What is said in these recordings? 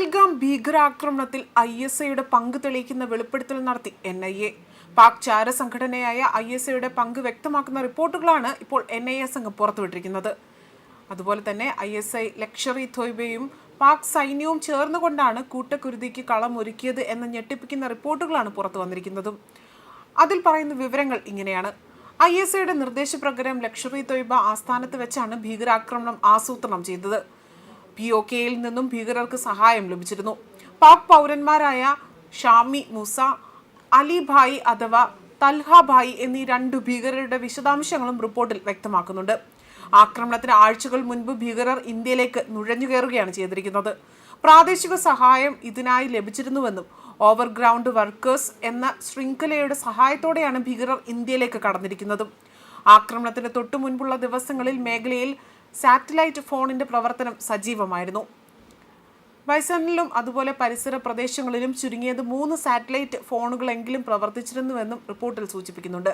പഹൽഗാം ഭീകരാക്രമണത്തിൽ I S ഐയുടെ പങ്ക് തെളിയിക്കുന്ന വെളിപ്പെടുത്തൽ നടത്തി എൻ ഐ എ. പാക് ചാര സംഘടനയായ ഐ എസ് ഐയുടെ പങ്ക് വ്യക്തമാക്കുന്ന റിപ്പോർട്ടുകളാണ് ഇപ്പോൾ എൻ ഐ എ സംഘം പുറത്തുവിട്ടിരിക്കുന്നത്. അതുപോലെ തന്നെ ഐ എസ് ഐ ലക്ഷറി തൊയ്ബയും പാക് സൈന്യവും ചേർന്നുകൊണ്ടാണ് കൂട്ടക്കുരുതിക്ക് കളമൊരുക്കിയത് എന്ന് ഞെട്ടിപ്പിക്കുന്ന റിപ്പോർട്ടുകളാണ് പുറത്തു വന്നിരിക്കുന്നതും. അതിൽ പറയുന്ന വിവരങ്ങൾ ഇങ്ങനെയാണ്. ഐ എസ് ഐയുടെ നിർദ്ദേശപ്രകാരം ലക്ഷറി തൊയ്ബ ആസ്ഥാനത്ത് വെച്ചാണ് ഭീകരാക്രമണം ആസൂത്രണം ചെയ്തത്. പി ഒ കെയിൽ നിന്നും ഭീകരർക്ക് സഹായം ലഭിച്ചിരുന്നു. പാക് പൗരന്മാരായ ഷാമി മൂസ അലിഭായി അഥവാ തൽഹ ഭായി എന്നീ രണ്ടു ഭീകരരുടെ വിശദാംശങ്ങളും റിപ്പോർട്ടിൽ വ്യക്തമാക്കുന്നുണ്ട്. ആക്രമണത്തിന് ആഴ്ചകൾ മുൻപ് ഭീകരർ ഇന്ത്യയിലേക്ക് നുഴഞ്ഞു കയറുകയാണ് ചെയ്തിരിക്കുന്നത്. പ്രാദേശിക സഹായം ഇതിനായി ലഭിച്ചിരുന്നുവെന്നും ഓവർഗ്രൗണ്ട് വർക്കേഴ്സ് എന്ന ശൃംഖലയുടെ സഹായത്തോടെയാണ് ഭീകരർ ഇന്ത്യയിലേക്ക് കടന്നിരിക്കുന്നതും. ആക്രമണത്തിന് തൊട്ടു മുൻപുള്ള ദിവസങ്ങളിൽ മേഖലയിൽ സാറ്റലൈറ്റ് ഫോണിന്റെ പ്രവർത്തനം സജീവമായിരുന്നു. വൈസനിലും അതുപോലെ പരിസര പ്രദേശങ്ങളിലും ചുരുങ്ങിയത് മൂന്ന് സാറ്റലൈറ്റ് ഫോണുകളെങ്കിലും പ്രവർത്തിച്ചിരുന്നുവെന്നും റിപ്പോർട്ടിൽ സൂചിപ്പിക്കുന്നുണ്ട്.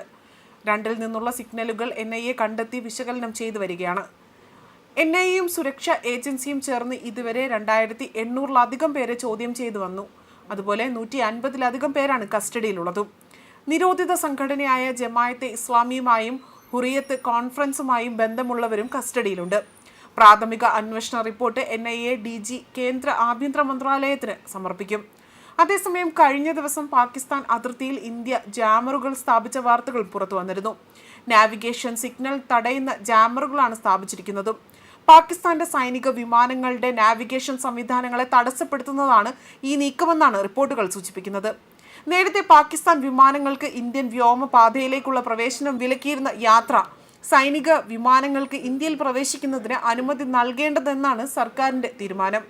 രണ്ടിൽ നിന്നുള്ള സിഗ്നലുകൾ എൻ ഐ എ കണ്ടെത്തി വിശകലനം ചെയ്തു വരികയാണ്. എൻ ഐ എയും സുരക്ഷാ ഏജൻസിയും ചേർന്ന് ഇതുവരെ രണ്ടായിരത്തി എണ്ണൂറിലധികം പേരെ ചോദ്യം ചെയ്തു വന്നു. അതുപോലെ നൂറ്റി അൻപതിലധികം പേരാണ് കസ്റ്റഡിയിലുള്ളതും. നിരോധിത സംഘടനയായ ജമായത്തെ ഇസ്ലാമിയുമായും ഹുറിയത്ത് കോൺഫറൻസുമായും ബന്ധമുള്ളവരും കസ്റ്റഡിയിലുണ്ട്. പ്രാഥമിക അന്വേഷണ report N I A D G കേന്ദ്ര ആഭ്യന്തര മന്ത്രാലയത്തിന് സമർപ്പിക്കും. അതേസമയം കഴിഞ്ഞ ദിവസം പാകിസ്ഥാൻ അതിർത്തിയിൽ ഇന്ത്യ ജാമറുകൾ സ്ഥാപിച്ച വാർത്തകൾ പുറത്തു വന്നിരുന്നു. നാവിഗേഷൻ സിഗ്നൽ തടയുന്ന ജാമറുകളാണ് സ്ഥാപിച്ചിരിക്കുന്നത്. പാകിസ്ഥാന്റെ സൈനിക വിമാനങ്ങളുടെ നാവിഗേഷൻ സംവിധാനങ്ങളെ തടസ്സപ്പെടുത്തുന്നതാണ് ഈ നീക്കമെന്നാണ് റിപ്പോർട്ടുകൾ സൂചിപ്പിക്കുന്നത്. നേരത്തെ പാകിസ്ഥാൻ വിമാനങ്ങൾക്ക് ഇന്ത്യൻ വ്യോമപാതയിലേക്കുള്ള പ്രവേശനം വിലക്കിയിരുന്ന യാത്ര സൈനിക വിമാനങ്ങൾക്ക് ഇന്ത്യയിൽ പ്രവേശിക്കുന്നതിന് അനുമതി നൽകേണ്ടതെന്നാണ് സർക്കാരിന്റെ തീരുമാനം.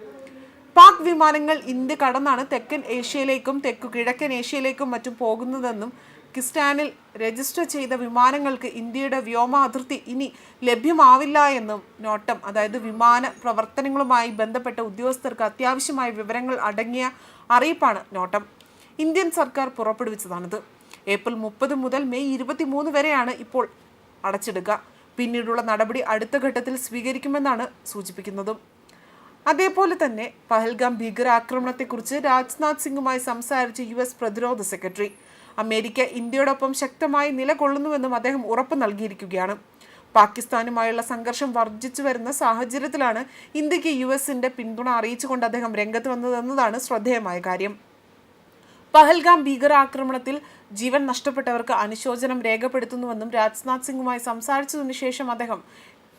പാക് വിമാനങ്ങൾ ഇന്ത്യ കടന്നാണ് തെക്കൻ ഏഷ്യയിലേക്കും തെക്കു കിഴക്കൻ ഏഷ്യയിലേക്കും മറ്റും പോകുന്നതെന്നും കിസ്റ്റാനിൽ രജിസ്റ്റർ ചെയ്ത വിമാനങ്ങൾക്ക് ഇന്ത്യയുടെ വ്യോമ അതിർത്തി ഇനി ലഭ്യമാവില്ല എന്നും നോട്ടം. അതായത് വിമാന പ്രവർത്തനങ്ങളുമായി ബന്ധപ്പെട്ട ഉദ്യോഗസ്ഥർക്ക് അത്യാവശ്യമായ വിവരങ്ങൾ അടങ്ങിയ അറിയിപ്പാണ് നോട്ടം. ഇന്ത്യൻ സർക്കാർ പുറപ്പെടുവിച്ചതാണിത്. ഏപ്രിൽ മുപ്പത് മുതൽ മെയ് ഇരുപത്തിമൂന്ന് വരെയാണ് ഇപ്പോൾ അടച്ചിടുക. പിന്നീടുള്ള നടപടി അടുത്ത ഘട്ടത്തിൽ സ്വീകരിക്കുമെന്നാണ് സൂചിപ്പിക്കുന്നത്. അതേപോലെ തന്നെ പഹൽഗാം ഭീകരാക്രമണത്തെക്കുറിച്ച് രാജ്നാഥ് സിംഗുമായി സംസാരിച്ച യു എസ് പ്രതിരോധ സെക്രട്ടറി. അമേരിക്ക ഇന്ത്യയോടൊപ്പം ശക്തമായി നിലകൊള്ളുന്നുവെന്നും അദ്ദേഹം ഉറപ്പ് നൽകിയിരിക്കുകയാണ്. പാകിസ്ഥാനുമായുള്ള സംഘർഷം വർദ്ധിച്ചു വരുന്ന സാഹചര്യത്തിലാണ് ഇന്ത്യയ്ക്ക് യു എസിന്റെ പിന്തുണ അറിയിച്ചുകൊണ്ട് അദ്ദേഹം രംഗത്ത് വന്നതെന്നതാണ് ശ്രദ്ധേയമായ കാര്യം. പഹൽഗാം ഭീകരാക്രമണത്തിൽ ജീവൻ നഷ്ടപ്പെട്ടവർക്ക് അനുശോചനം രേഖപ്പെടുത്തുന്നുവെന്നും രാജ്നാഥ് സിംഗുമായി സംസാരിച്ചതിനു ശേഷം അദ്ദേഹം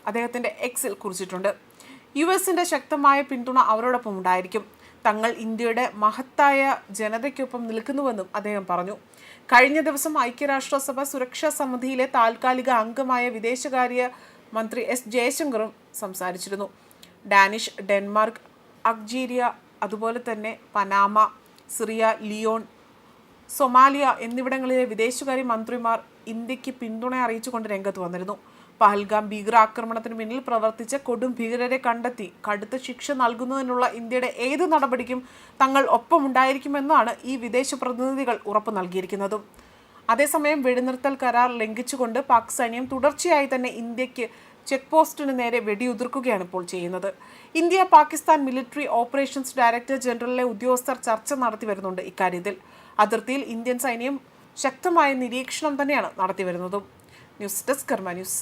അദ്ദേഹത്തിന്റെ എക്സിൽ കുറിച്ചിട്ടുണ്ട്. യു എസിന്റെ ശക്തമായ പിന്തുണ അവരോടൊപ്പം ഉണ്ടായിരിക്കും. തങ്ങൾ ഇന്ത്യയുടെ മഹത്തായ ജനതയ്ക്കൊപ്പം നിൽക്കുന്നുവെന്നും അദ്ദേഹം പറഞ്ഞു. കഴിഞ്ഞ ദിവസം ഐക്യരാഷ്ട്രസഭ സുരക്ഷാ സമിതിയിലെ താൽക്കാലിക അംഗമായ വിദേശകാര്യ മന്ത്രി എസ് ജയശങ്കറും സംസാരിച്ചിരുന്നു. ഡാനിഷ് ഡെൻമാർക്ക് അൾജീരിയ അതുപോലെ തന്നെ പനാമ സിറിയ ലിയോൺ സൊമാലിയ എന്നിവിടങ്ങളിലെ വിദേശകാര്യ മന്ത്രിമാർ ഇന്ത്യയ്ക്ക് പിന്തുണ അറിയിച്ചുകൊണ്ട് രംഗത്ത് വന്നിരുന്നു. പഹൽഗാം ഭീകരാക്രമണത്തിന് പിന്നിൽ പ്രവർത്തിച്ച കൊടും ഭീകരരെ കണ്ടെത്തി കടുത്ത ശിക്ഷ നൽകുന്നതിനുള്ള ഇന്ത്യയുടെ ഏത് നടപടിക്കും തങ്ങൾ ഒപ്പമുണ്ടായിരിക്കുമെന്നാണ് ഈ വിദേശ പ്രതിനിധികൾ ഉറപ്പു നൽകിയിരിക്കുന്നതും. അതേസമയം വെടിനിർത്തൽ കരാർ ലംഘിച്ചുകൊണ്ട് പാക് സൈന്യം തുടർച്ചയായി തന്നെ ഇന്ത്യയ്ക്ക് ചെക്ക് പോസ്റ്റിന് നേരെ വെടിയുതിർക്കുകയാണ് ഇപ്പോൾ ചെയ്യുന്നത്. India Pakistan military operations director ജനറലിലെ ഉദ്യോഗസ്ഥർ ചർച്ച നടത്തി വരുന്നുണ്ട് ഇക്കാര്യത്തിൽ. അതിർത്തിയിൽ ഇന്ത്യൻ സൈന്യം ശക്തമായ നിരീക്ഷണം തന്നെയാണ് നടത്തി വരുന്നതും. News desk Karma news.